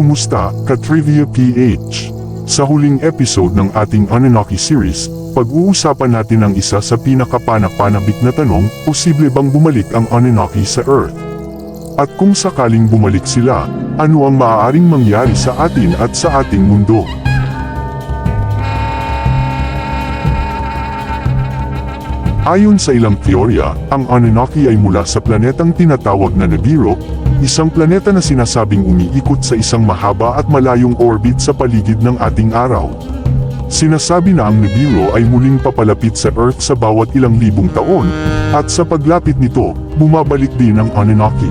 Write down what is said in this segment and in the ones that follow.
Kumusta, Katrivia PH? Sa huling episode ng ating Anunnaki series, pag-uusapan natin ang isa sa pinakapanak-panabik na tanong, posible bang bumalik ang Anunnaki sa Earth? At kung sakaling bumalik sila, ano ang maaaring mangyari sa atin at sa ating mundo? Ayon sa ilang teorya, ang Anunnaki ay mula sa planetang tinatawag na Nibiru, isang planeta na sinasabing umiikot sa isang mahaba at malayong orbit sa paligid ng ating araw. Sinasabi na ang Nibiru ay muling papalapit sa Earth sa bawat ilang libong taon, at sa paglapit nito, bumabalik din ang Anunnaki.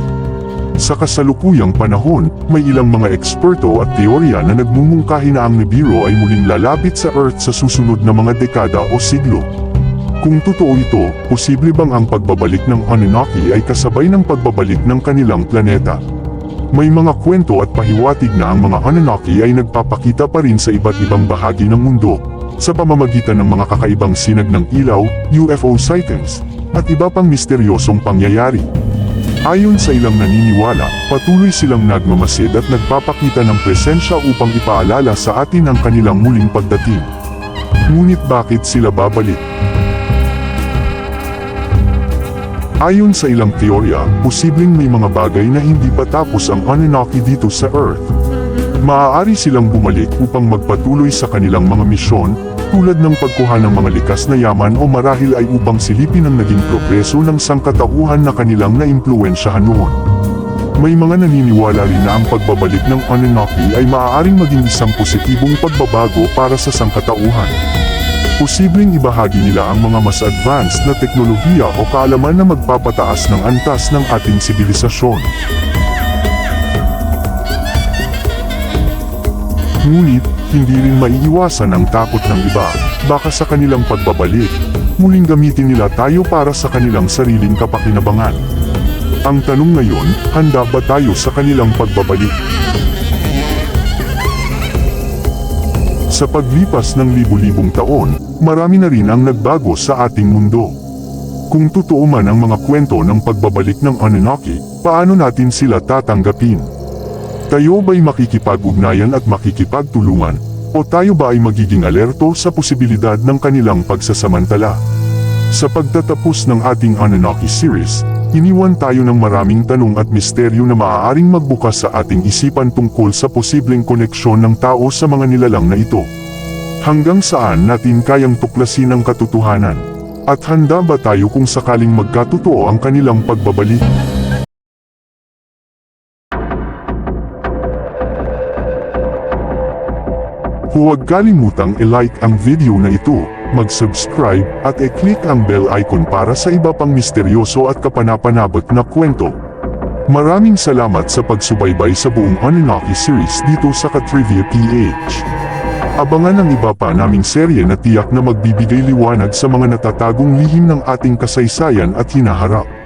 Sa kasalukuyang panahon, may ilang mga eksperto at teorya na nagmumungkahi na ang Nibiru ay muling lalapit sa Earth sa susunod na mga dekada o siglo. Kung totoo ito, posible bang ang pagbabalik ng Anunnaki ay kasabay ng pagbabalik ng kanilang planeta? May mga kwento at pahiwatig na ang mga Anunnaki ay nagpapakita pa rin sa iba't ibang bahagi ng mundo, sa pamamagitan ng mga kakaibang sinag ng ilaw, UFO sightings, at iba pang misteryosong pangyayari. Ayon sa ilang naniniwala, patuloy silang nagmamasid at nagpapakita ng presensya upang ipaalala sa atin ang kanilang muling pagdating. Ngunit bakit sila babalik? Ayon sa ilang teorya, posibleng may mga bagay na hindi pa tapos ang Anunnaki dito sa Earth. Maaari silang bumalik upang magpatuloy sa kanilang mga misyon, tulad ng pagkuha ng mga likas na yaman o marahil ay upang silipin ang naging progreso ng sangkatauhan na kanilang naimpluwensyahan noon. May mga naniniwala rin na ang pagbabalik ng Anunnaki ay maaaring maging isang positibong pagbabago para sa sangkatauhan. Posibleng ibahagi nila ang mga mas advanced na teknolohiya o kaalaman na magpapataas ng antas ng ating sibilisasyon. Ngunit, hindi rin maiiwasan ang takot ng iba, baka sa kanilang pagbabalik, muling gamitin nila tayo para sa kanilang sariling kapakinabangan. Ang tanong ngayon, handa ba tayo sa kanilang pagbabalik? Sa paglipas ng libu-libong taon, marami na rin ang nagbago sa ating mundo. Kung totoo man ang mga kwento ng pagbabalik ng Anunnaki, paano natin sila tatanggapin? Tayo ba'y makikipag-ugnayan at makikipagtulungan? O tayo ba ay magiging alerto sa posibilidad ng kanilang pagsasamantala? Sa pagtatapos ng ating Anunnaki series, iniwan tayo ng maraming tanong at misteryo na maaaring magbukas sa ating isipan tungkol sa posibleng koneksyon ng tao sa mga nilalang na ito. Hanggang saan natin kayang tuklasin ang katotohanan? At handa ba tayo kung sakaling magkatotoo ang kanilang pagbabalik? Huwag kalimutang i-like ang video na ito, mag-subscribe at i-click ang bell icon para sa iba pang misteryoso at kapanapanabot na kwento. Maraming salamat sa pagsubaybay sa buong Anunnaki series dito sa Katrivia PH. Abangan ang iba pa naming serye na tiyak na magbibigay liwanag sa mga natatagong lihim ng ating kasaysayan at hinaharap.